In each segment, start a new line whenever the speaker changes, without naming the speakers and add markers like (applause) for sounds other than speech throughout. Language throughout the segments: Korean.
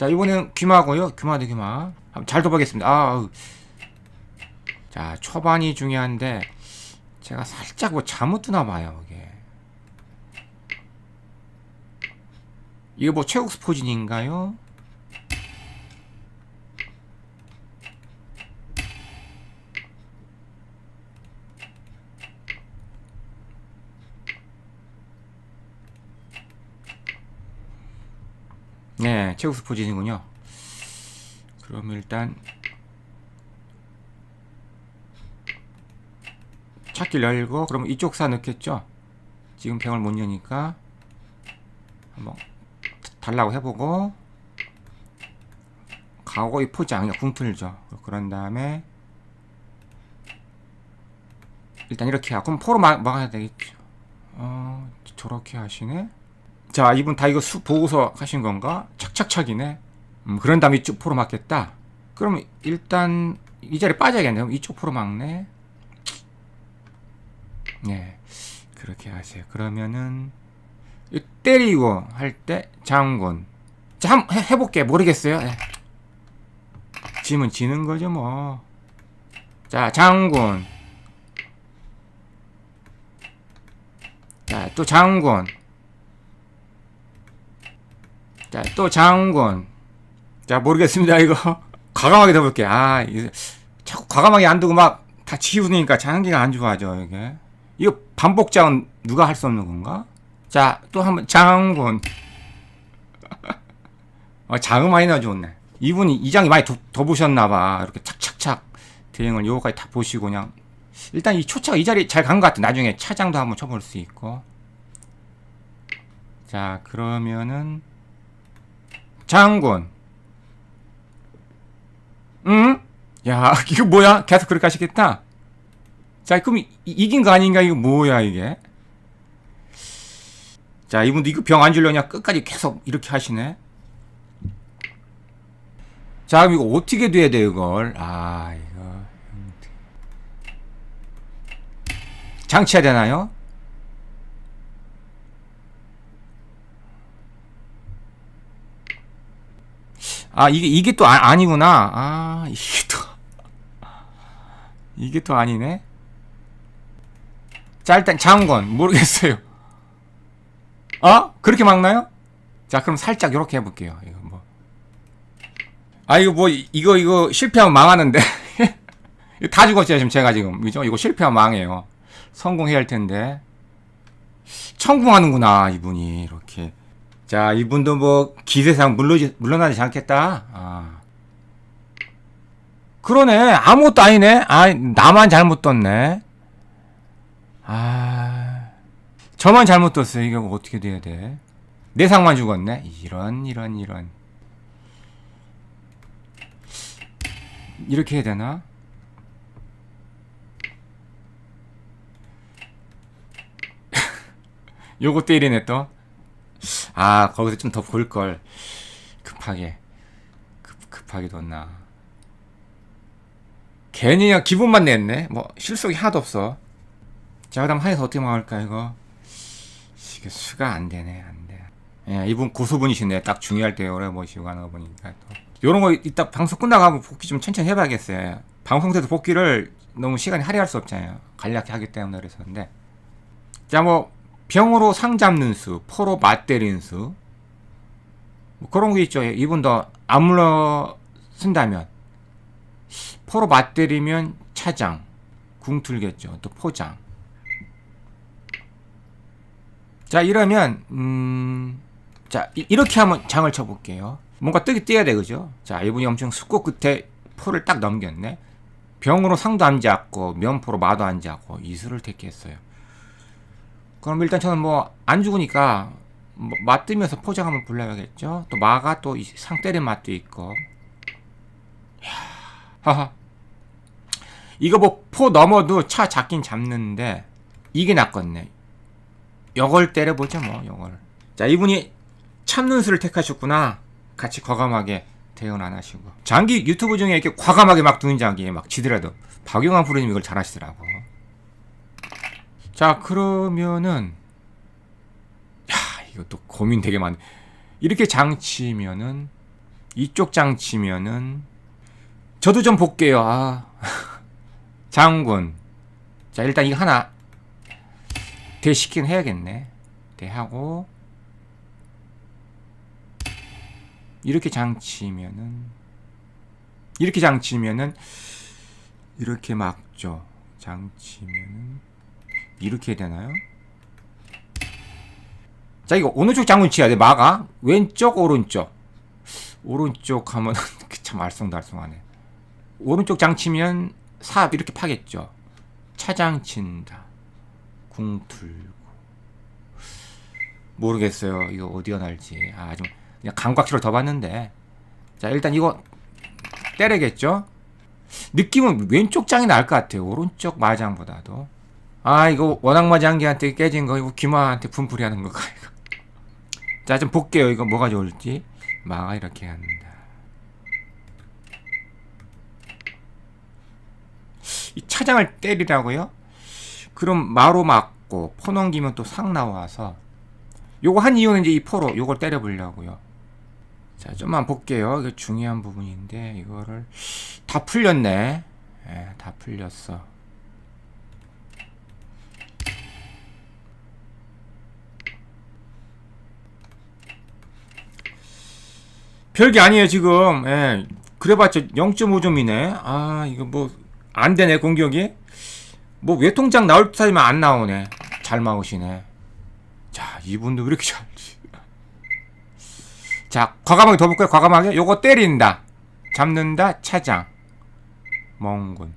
자, 이번에는 귀마고요. 귀마 대 귀마. 한번 잘 둬보겠습니다. 아, 아우. 자, 초반이 중요한데 제가 살짝 뭐 잘못 두나 봐요, 이게. 이거 뭐 최국 스포진인가요? 네, 최국 스포진이군요. 그럼 일단 찾길 열고 그럼 이쪽 사 넣겠죠? 지금 병을 못 여니까 한번 달라고 해보고 이 포장 궁틀죠. 그런 다음에 일단 이렇게 하고 그럼 포로 막, 막아야 되겠죠. 어 저렇게 하시네. 자 이분 다 이거 수 보고서 하신 건가? 착착착이네. 음, 그런 다음에 이쪽 포로 막겠다. 그럼 일단 이 자리 빠져야겠네요. 이쪽 포로 막네. 네, 그렇게 하세요. 그러면은 이 때리고 할 때 장군. 자, 한번 해- 해볼게. 모르겠어요. 네. 지면 지는 거죠 뭐. 자, 장군. 자, 또 장군. 자, 또 장군. 자, 모르겠습니다. 이거 (laughs) 과감하게 해볼게. 아, 이거 자꾸 과감하게 안 두고 막 다 지우니까 장기가 안 좋아져 이게. 이거 반복장은 누가 할 수 없는 건가? 자, 또 한번 장군. (laughs) 어, 장음 많이 넣어줬네. 이분이 이 장이 많이 더, 더 보셨나봐. 이렇게 착착착 대응을 요거까지 다 보시고 그냥 일단 이 초차가 이 자리 잘 간 것 같아. 나중에 차장도 한번 쳐볼 수 있고. 자, 그러면은 장군. 응? 야, (laughs) 이거 뭐야? 계속 그렇게 하시겠다? 자, 그럼 이, 이긴 거 아닌가? 이거 뭐야, 이게? 자, 이분도 이거 병안 주려냐? 끝까지 계속 이렇게 하시네? 자, 그럼 이거 어떻게 돼야 돼, 이걸? 아, 이거. 장치해야 되나요? 아, 이게, 이게 또 아, 아니구나. 아, 이게 또. 이게 또 아니네. 자, 일단 장군. 모르겠어요. 어? 그렇게 막나요? 자, 그럼 살짝 이렇게 해볼게요. 이거 뭐. 아, 이거 뭐, 이- 이거, 이거 실패하면 망하는데. (laughs) 다 죽었어요, 지금 제가 지금. 그죠? 이거 실패하면 망해요. 성공해야 할 텐데. 성공하는구나, 이분이. 이렇게. 자, 이분도 뭐, 기세상 물러지, 물러나지 않겠다. 아. 그러네. 아무것도 아니네. 아, 나만 잘못 떴네. 아. 저만 잘못 떴어요. 이거 어떻게 돼야 돼? 내 상만 죽었네. 이런, 이런, 이런. 이렇게 해야 되나? (laughs) 요거 때리네 또. 아, 거기서 좀 더 볼 걸. 급하게. 급, 급하게 뒀나. 괜히 기분만 냈네. 뭐, 실속이 하나도 없어. 자, 그 다음 하에서 어떻게 막을까, 이거? 이게 수가 안 되네, 안 돼. 예, 이분 고수분이시네. 딱 중요할 때 오래 모시고 가는 거 보니까 또. 요런 거 이따 방송 끝나고 한번 복귀 좀 천천히 해봐야겠어요. 방송 때도 복귀를 너무 시간이 할애할 수 없잖아요. 간략히 하기 때문에 그래서. 근데. 자, 뭐, 병으로 상 잡는 수, 포로 맞 때리는 수. 뭐 그런 게 있죠. 이분도 안 물러 쓴다면. 포로 맞 때리면 차장. 궁틀겠죠. 또 포장. 자 이러면 음, 자 이, 렇게 한번 장을 쳐볼게요. 뭔가 뜨기 띄어야 돼 그죠? 자 이분이 엄청 숙고 끝에 포를 딱 넘겼네. 병으로 상도 안 잡고 면포로 마도 안 잡고 이수를 택했어요. 그럼 일단 저는 뭐 안 죽으니까 뭐 맞뜨면서 포장 한번 불러야겠죠. 또 마가 또 상 때린 맛도 있고. 하하. 이거 뭐 포 넘어도 차 잡긴 잡는데 이게 낫겠네. 요걸 때려보자 뭐 요걸 자 이분이 참는 수를 택하셨구나 같이 과감하게 대응 안 하시고 장기 유튜브 중에 이렇게 과감하게 막 두는 장기 막 지더라도 박용환 프로님 이걸 잘하시더라고 자 그러면은 야 이것도 고민 되게 많네 이렇게 장치면은 이쪽 장치면은 저도 좀 볼게요. 아. (laughs) 장군. 자, 일단 이거 하나 대시킨 해야겠네. 대하고 이렇게 장치면은 이렇게 장치면은 이렇게 막죠. 장치면은 이렇게 되나요? 자 이거 어느 쪽 장군 치야 돼? 막아? 왼쪽 오른쪽. 오른쪽 하면 (laughs) 참 알쏭달쏭하네. 오른쪽 장치면 삽 이렇게 파겠죠. 차장 친다. 궁 들고. 모르겠어요. 이거 어디가 날지. 아 좀 그냥 감각치로 더 봤는데. 자 일단 이거 때리겠죠? 느낌은 왼쪽 장이 나을 것 같아요. 오른쪽 마장보다도 아 이거 워낙 마장기한테 깨진 거 이거 귀마한테 분풀이 하는 거가 이거. 자 좀 볼게요. 이거 뭐가 좋을지. 마가 이렇게 한다. 이 차장을 때리라고요? 그럼 마로 맞고 포 넘기면 또 상 나와서 요거 한 이유는 이제 이 포로 요걸 때려보려고요. 자 좀만 볼게요. 이거 중요한 부분인데 이거를 다 풀렸네. 예, 다 풀렸어 별게 아니에요 지금 예. 그래봤자 0.5점이네 아 이거 뭐 안되네 공격이 뭐 외통장 나올 듯 하지만 안 나오네 잘 막으시네 자 이분도 왜 이렇게 잘 자, 과감하게 더 볼까요? 과감하게. 요거 때린다. 잡는다. 차장. 멍군.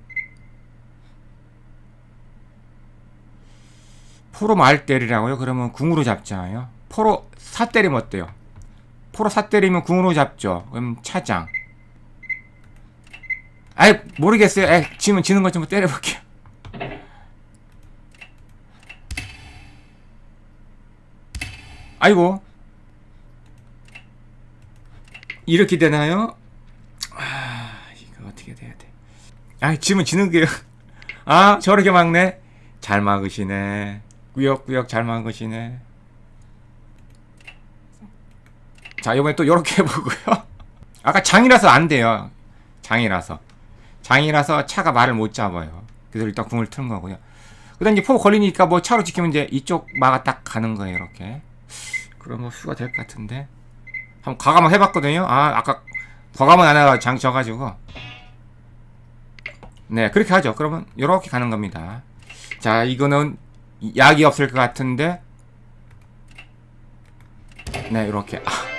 포로 말 때리라고요? 그러면 궁으로 잡잖아요. 포로 사 때리면 어때요? 포로 사 때리면 궁으로 잡죠. 그럼 차장. 아이, 모르겠어요. 에, 지면 지는 것 좀 때려볼게요. 아이고. 이렇게 되나요? 아, 이거 어떻게 돼야 돼? 아, 지면 지는 게요. (laughs) 아, 저렇게 막네. 잘 막으시네. 꾸역꾸역 잘 막으시네. 자, 이번에 또 요렇게 (laughs) 해보고요. 아까 장이라서 안 돼요. 장이라서. 장이라서 차가 말을 못 잡아요. 그래서 일단 궁을 트는 거고요. 그 다음 이제 포 걸리니까 뭐 차로 지키면 이제 이쪽 마가 딱 가는 거예요, 이렇게. 그럼 뭐 수가 될 것 같은데. 한번 과감을 해봤거든요. 아, 아까 과감은 안 해가 장 져가지고. 네, 그렇게 하죠. 그러면 이렇게 가는 겁니다. 자, 이거는 약이 없을 것 같은데. 네, 이렇게. 아.